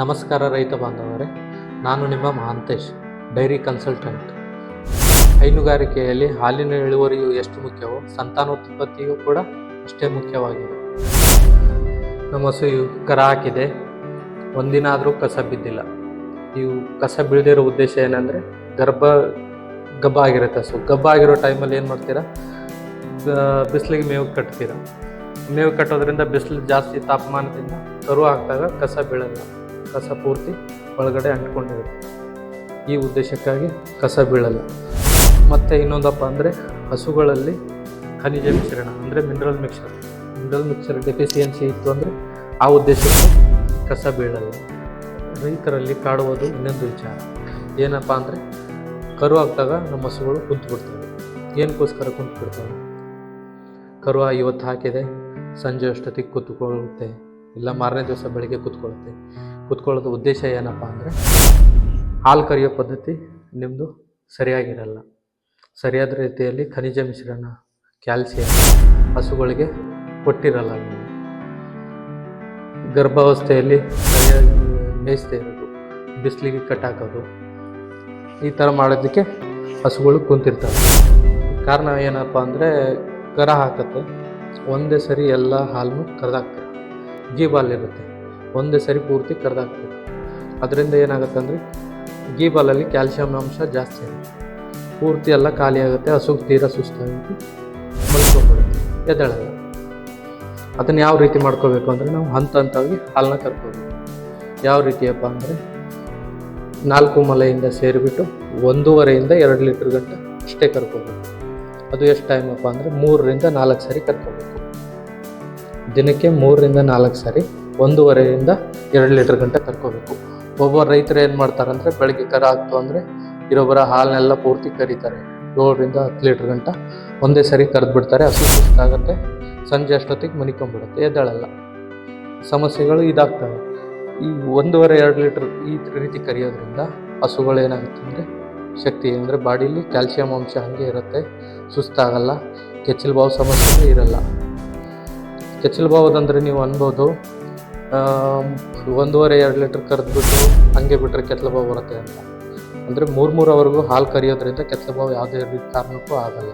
ನಮಸ್ಕಾರ ರೈತ ಬಾಂಧವರೇ, ನಾನು ನಿಮ್ಮ ಮಹಾಂತೇಶ್, ಡೈರಿ ಕನ್ಸಲ್ಟೆಂಟ್. ಹೈನುಗಾರಿಕೆಯಲ್ಲಿ ಹಾಲಿನ ಇಳುವರಿಯು ಎಷ್ಟು ಮುಖ್ಯವೋ ಸಂತಾನೋತ್ಪತ್ತಿಯೂ ಕೂಡ ಅಷ್ಟೇ ಮುಖ್ಯವಾಗಿದೆ. ನಮ್ಮ ಹಸು ಕರ ಹಾಕಿದೆ ಒಂದಿನ ಆದರೂ ಕಸ ಬಿದ್ದಿಲ್ಲ. ಇವು ಕಸ ಬೀಳದಿರೋ ಉದ್ದೇಶ ಏನಂದರೆ, ಗರ್ಭ ಗಬ್ಬ ಆಗಿರುತ್ತೆ ಹಸು. ಗಬ್ಬ ಆಗಿರೋ ಟೈಮಲ್ಲಿ ಏನು ಮಾಡ್ತೀರಾ ಬಿಸಿಲಿಗೆ ಮೇವು ಕಟ್ತೀರ. ಮೇವು ಕಟ್ಟೋದ್ರಿಂದ ಬಿಸಿಲು ಜಾಸ್ತಿ ತಾಪಮಾನದಿಂದ ಕರು ಹಾಕಿದಾಗ ಕಸ ಬೀಳಲ್ಲ. ಕಸ ಪೂರ್ತಿ ಒಳಗಡೆ ಅಂಟ್ಕೊಂಡಿರುತ್ತೆ ಈ ಉದ್ದೇಶಕ್ಕಾಗಿ ಕಸ ಬೀಳಲ್ಲ. ಮತ್ತು ಇನ್ನೊಂದಪ್ಪ ಅಂದರೆ ಹಸುಗಳಲ್ಲಿ ಖನಿಜ ಮಿಶ್ರಣ ಅಂದರೆ mineral mixer mineral mixer deficiency ಇತ್ತು ಅಂದರೆ ಆ ಉದ್ದೇಶಕ್ಕೆ ಕಸ ಬೀಳಲ್ಲ. ರೈತರಲ್ಲಿ ಕಾಡುವುದು ಇನ್ನೊಂದು ವಿಚಾರ. ಏನಪ್ಪ ಅಂದರೆ ಕರು ಹಾಕಿದಾಗ ನಮ್ಮ ಹಸುಗಳು ಕುಂತು ಬಿಡ್ತವೆ ಏನಕ್ಕೋಸ್ಕರ ಕುಂತು ಬಿಡ್ತವೆ ಕರು ಇವತ್ತು ಹಾಕಿದೆ, ಸಂಜೆ ಅಷ್ಟೊತ್ತಿಗೆ ಕೂತ್ಕೊಳ್ಳುತ್ತೆ. ಇಲ್ಲ ಮಾರನೇ ದಿವಸ ಬೆಳಿಗ್ಗೆ ಕೂತ್ಕೊಳ್ಳುತ್ತೆ. ಕೂತ್ಕೊಳ್ಳೋದು ಉದ್ದೇಶ ಏನಪ್ಪ ಅಂದರೆ ಹಾಲು ಕರೆಯೋ ಪದ್ಧತಿ ನಿಮ್ಮದು ಸರಿಯಾಗಿರಲ್ಲ. ಸರಿಯಾದ ರೀತಿಯಲ್ಲಿ ಖನಿಜ ಮಿಶ್ರಣ, ಕ್ಯಾಲ್ಸಿಯಂ, ಹಸುಗಳಿಗೆ ಕೊಟ್ಟಿರಲ್ಲ ಗರ್ಭಾವಸ್ಥೆಯಲ್ಲಿ ಸರಿಯಾಗಿ ಮೇಯಿಸ್ತಾ ಇರೋದು, ಬಿಸಿಲಿಗೆ ಕಟ್ಟಾಕೋದು ಈ ಥರ ಮಾಡೋದಕ್ಕೆ ಹಸುಗಳು ಕುಂತಿರ್ತವೆ. ಕಾರಣ ಏನಪ್ಪ ಅಂದರೆ ಕರ ಹಾಕತ್ತೆ. ಒಂದೇ ಸರಿ ಎಲ್ಲ ಹಾಲನ್ನು ಕರೆದಾಕ್ತಾರೆ. ಗೀ ಬಾಲ್ ಇರುತ್ತೆ ಒಂದೇ ಸರಿ ಪೂರ್ತಿ ಕರೆದಾಕ್ಬೇಕು ಅದರಿಂದ ಏನಾಗುತ್ತೆ ಅಂದರೆ ಗೀ ಬಾಲಲ್ಲಿ ಕ್ಯಾಲ್ಸಿಯಂ ಅಂಶ ಜಾಸ್ತಿ ಆಗುತ್ತೆ. ಪೂರ್ತಿ ಎಲ್ಲ ಖಾಲಿ ಆಗುತ್ತೆ, ಹಸುಗೆ ತೀರಾ ಸುಸ್ತಾಗಿ ಮಲ್ಕೊಂಡ್ಬಿಡುತ್ತೆ, ಎದ್ದೇಳಲ್ಲ. ಅದನ್ನು ಯಾವ ರೀತಿ ಮಾಡ್ಕೋಬೇಕು ಅಂದರೆ ನಾವು ಹಂತ ಹಂತವಾಗಿ ಹಾಲನ್ನ ಕರ್ಕೋಬೇಕು. ಯಾವ ರೀತಿಯಪ್ಪ ಅಂದರೆ ನಾಲ್ಕು ಮಲೆಯಿಂದ ಸೇರಿಬಿಟ್ಟು ಒಂದೂವರೆಯಿಂದ ಎರಡು ಲೀಟ್ರ್ ಗಂಟೆ ಅಷ್ಟೇ ಕರ್ಕೋಬೇಕು. ಅದು ಎಷ್ಟು ಟೈಮಪ್ಪ ಅಂದರೆ ಮೂರರಿಂದ ನಾಲ್ಕು ಸಾರಿ ಕರ್ಕೋಬೇಕು. ದಿನಕ್ಕೆ ಮೂರರಿಂದ ನಾಲ್ಕು ಸರಿ ಒಂದೂವರೆಯಿಂದ ಎರಡು ಲೀಟ್ರ್ ಗಂಟೆ ಕರ್ಕೋಬೇಕು. ಒಬ್ಬ ರೈತರು ಏನು ಮಾಡ್ತಾರೆ ಅಂದರೆ ಬೆಳಗ್ಗೆ ಕರ ಆಗ್ತು ಅಂದರೆ ಇರೊಬ್ಬರ ಹಾಲನ್ನೆಲ್ಲ ಪೂರ್ತಿ ಕರೀತಾರೆ. ಏಳರಿಂದ ಹತ್ತು ಲೀಟ್ರ್ ಗಂಟ ಒಂದೇ ಸರಿ ಕರೆದು ಬಿಡ್ತಾರೆ, ಹಸು ಸುಸ್ತಾಗುತ್ತೆ ಸಂಜೆ ಅಷ್ಟೊತ್ತಿಗೆ ಮನಿಕೊಂಡ್ಬಿಡುತ್ತೆ, ಎದ್ದಾಳಲ್ಲ. ಸಮಸ್ಯೆಗಳು ಇದಾಗ್ತವೆ. ಈ ಒಂದೂವರೆ, ಎರಡು ಲೀಟ್ರ್ ಈ ರೀತಿ ಕರೆಯೋದ್ರಿಂದ ಹಸುಗಳು ಏನಾಗುತ್ತೆ ಅಂದರೆ ಶಕ್ತಿ ಅಂದರೆ ಬಾಡಿಲಿ ಕ್ಯಾಲ್ಸಿಯಂ ಅಂಶ ಹಾಗೆ ಇರುತ್ತೆ ಸುಸ್ತಾಗಲ್ಲ ಕೆಚ್ಚಲು ಬಾವು ಸಮಸ್ಯೆ ಇರಲ್ಲ. ಕೆಚ್ಚಲು ಬಾವುದಂದರೆ ನೀವು ಅನ್ಬೋದು ಒಂದೂವರೆ, ಎರಡು ಲೀಟ್ರ್ ಕರೆದ್ಬಿಟ್ಟು ಹಂಗೆ ಬಿಟ್ಟರೆ ಕೆತ್ತಲು ಬಾವು ಬರುತ್ತೆ ಅಂತ. ಅಂದರೆ ಮೂರು ಮೂರವರೆಗೂ ಹಾಲು ಕರಿಯೋದ್ರಿಂದ ಕೆತ್ತಲು ಬಾವು ಯಾವುದೇ ರೀತಿ ಕಾರಣಕ್ಕೂ ಆಗಲ್ಲ.